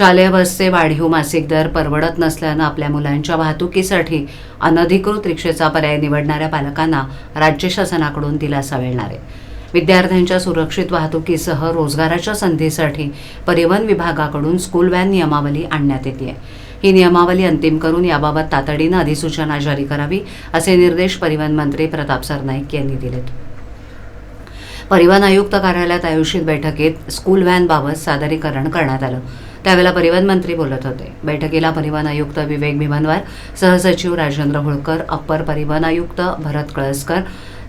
शालेय बसचे वाढीव मासिक दर परवडत नसल्यानं आपल्या मुलांच्या वाहतुकीसाठी अनधिकृत रिक्षेचा पर्याय निवडणाऱ्या पालकांना राज्य शासनाकडून दिलासा मिळणार आहे. विद्यार्थ्यांच्या सुरक्षित वाहतुकीसह रोजगाराच्या संधीसाठी परिवहन विभागाकडून स्कूल व्हॅन नियमावली आणण्यात येते ही नियमावली अंतिम करून याबाबत तातडीनं अधिसूचना जारी करावी असे निर्देश परिवहन मंत्री प्रताप सरनाईक यांनी दिलेत. परिवहन आयुक्त कार्यालयात आयोजित बैठकीत स्कूल व्हॅनबाबत सादरीकरण करण्यात आलं. त्यावेळेला परिवहन मंत्री बोलत होते. बैठकीला परिवहन आयुक्त विवेक भिमनवार सहसचिव राजेंद्र होळकर अप्पर परिवहन आयुक्त भरत कळसकर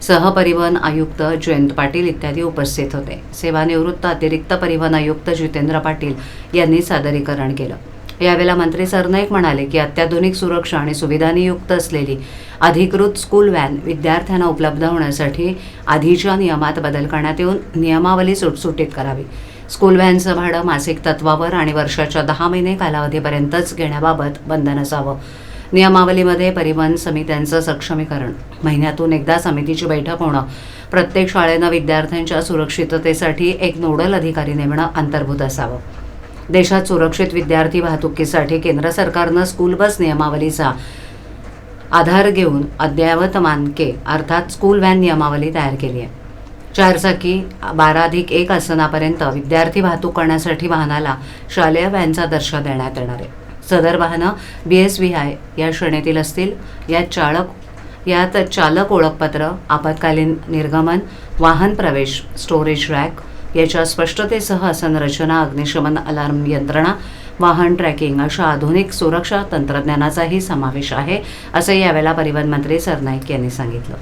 सहपरिवहन आयुक्त जयंत पाटील इत्यादी उपस्थित होते. सेवानिवृत्त अतिरिक्त परिवहन आयुक्त जितेंद्र पाटील यांनी सादरीकरण केलं. यावेळेला मंत्री सरनाईक म्हणाले की अत्याधुनिक सुरक्षा आणि सुविधांनी युक्त असलेली अधिकृत स्कूल व्हॅन विद्यार्थ्यांना उपलब्ध होण्यासाठी आधीच्या नियमात बदल करण्यात येऊन नियमावली सुटसुटीत करावी. स्कूल व्हॅनचं भाडं मासिक तत्वावर आणि वर्षाच्या दहा महिने कालावधीपर्यंतच घेण्याबाबत बंधन असावं. नियमावलीमध्ये परिवहन समित्यांचं सक्षमीकरण. महिन्यातून एकदा समितीची बैठक होणं प्रत्येक शाळेनं विद्यार्थ्यांच्या सुरक्षिततेसाठी एक नोडल अधिकारी नेमणं अंतर्भूत असावं. देशात सुरक्षित विद्यार्थी वाहतुकीसाठी केंद्र सरकारनं स्कूल बस नियमावलीचा आधार घेऊन अद्ययावत मानके अर्थात स्कूल व्हॅन नियमावली तयार केली आहे. चारचाकी बारा अधिक एक आसनापर्यंत विद्यार्थी वाहतूक करण्यासाठी वाहनाला शालेय व्हॅनचा दर्जा देण्यात येणार आहे. सदर वाहनं बी एस व्ही आय या श्रेणीतील असतील. यात चालक यात चालक ओळखपत्र आपत्कालीन निर्गमन वाहन प्रवेश स्टोरेज रॅक याच्या स्पष्टतेसह संरचना अग्निशमन अलार्म यंत्रणा वाहन ट्रॅकिंग अशा आधुनिक सुरक्षा तंत्रज्ञानाचाही समावेश आहे असं यावेळेला परिवहन मंत्री सरनाईक यांनी सांगितलं.